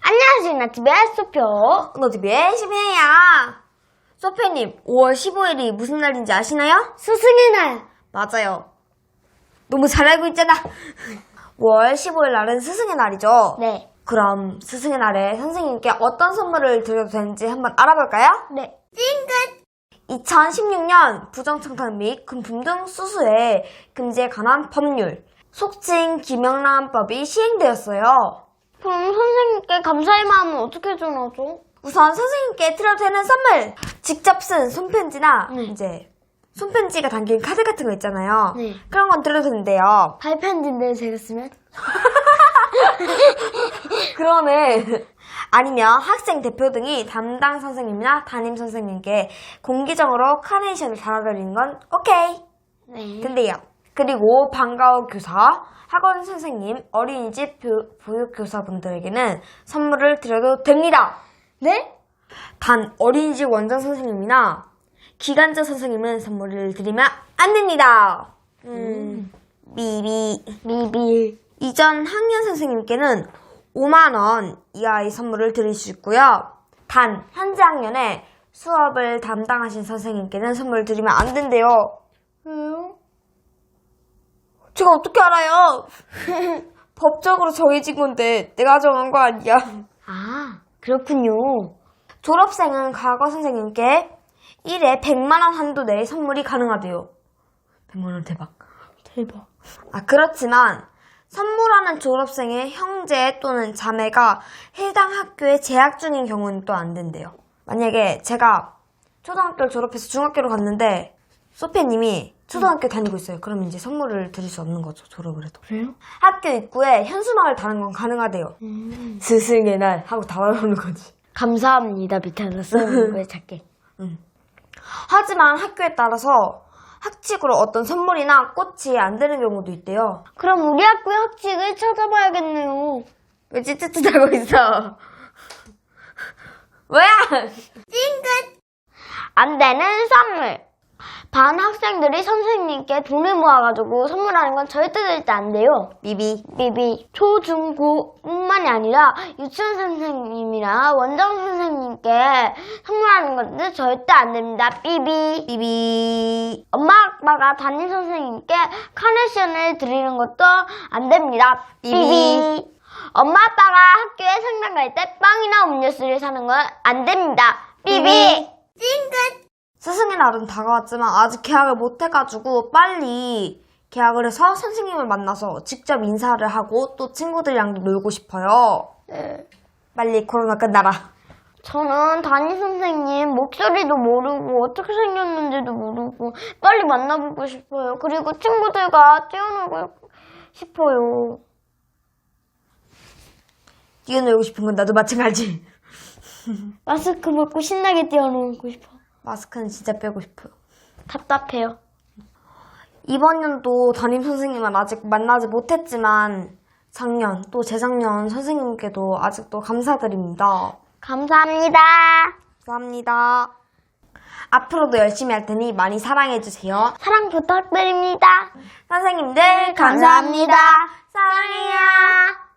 안녕하세요, 나TV의 소표. 너튜브의 시민이야. 소페님, 5월 15일이 무슨 날인지 아시나요? 스승의 날. 맞아요. 너무 잘 알고 있잖아. 5월 15일 날은 스승의 날이죠. 네. 그럼 스승의 날에 선생님께 어떤 선물을 드려도 되는지 한번 알아볼까요? 네. 2016년 부정청탁 및 금품 등 수수의 금지에 관한 법률 속칭 김영란법이 시행되었어요. 그럼 선생님께 감사의 마음은 어떻게 전하죠? 우선 선생님께 드려도 되는 선물! 직접 쓴 손편지나 네. 이제 손편지가 담긴 카드 같은 거 있잖아요. 네. 그런 건 드려도 되는데요. 발편지인데 제가 쓰면? 그러네. 아니면 학생 대표 등이 담당 선생님이나 담임 선생님께 공기적으로 카네이션을 달아드리는 건 오케이. 네. 된대요. 그리고 방과후 교사, 학원 선생님, 어린이집 교- 보육교사분들에게는 선물을 드려도 됩니다. 네? 단 어린이집 원장 선생님이나 기간제 선생님은 선물을 드리면 안 됩니다. 음, 미리. 미비. 이전 학년 선생님께는 5만원 이하의 선물을 드릴 수 있고요. 단, 현재 학년에 수업을 담당하신 선생님께는 선물을 드리면 안 된대요. 왜요? 제가 어떻게 알아요? 법적으로 정해진 건데 내가 정한 거 아니야. 아, 그렇군요. 졸업생은 과거 선생님께 1회 100만원 한도 내에 선물이 가능하대요. 100만원 대박. 대박. 아, 그렇지만 선물하는 졸업생의 형제 또는 자매가 해당 학교에 재학 중인 경우는 또 안 된대요. 만약에 제가 초등학교를 졸업해서 중학교로 갔는데 소피님이 초등학교 다니고 있어요. 그러면 이제 선물을 드릴 수 없는 거죠. 졸업을 해도. 그래요? 학교 입구에 현수막을 다는 건 가능하대요. 스승의 날 하고 달아놓는 거지. 감사합니다. 밑에서 쓰는 거에 작게. 하지만 학교에 따라서 학칙으로 어떤 선물이나 꽃이 안 되는 경우도 있대요. 그럼 우리 학교 학칙을 찾아봐야겠네요. 왜 찌릿찌릿하고 있어? 뭐야? 안 되는 선물. 반 학생들이 선생님께 돈을 모아가지고 선물하는 건 절대 절대 안 돼요. 미비. 비비 초, 중, 고뿐만이 아니라 유치원 선생님이나 원장 선생님께 선물하는 것도 절대 안 됩니다. 비비 비비. 엄마 아빠가 담임 선생님께 카네이션을 드리는 것도 안 됩니다. 비비. 비비 엄마 아빠가 학교에 상담 갈 때 빵이나 음료수를 사는 건 안 됩니다. 비비 스승의 날은 다가왔지만 아직 계약을 못 해가지고 빨리 계약을 해서 선생님을 만나서 직접 인사를 하고 또 친구들이랑도 놀고 싶어요. 네. 빨리 코로나 끝나라. 저는 담임 선생님 목소리도 모르고 어떻게 생겼는지도 모르고 빨리 만나보고 싶어요. 그리고 친구들과 뛰어놀고 싶어요. 뛰어놀고 싶은 건 나도 마찬가지. 마스크 벗고 신나게 뛰어놀고 싶어. 마스크는 진짜 빼고 싶어요. 답답해요. 이번 연도 담임 선생님은 아직 만나지 못했지만 작년 또 재작년 선생님께도 아직도 감사드립니다. 감사합니다. 감사합니다. 앞으로도 열심히 할 테니 많이 사랑해 주세요. 사랑 부탁드립니다. 선생님들 감사합니다. 사랑해요.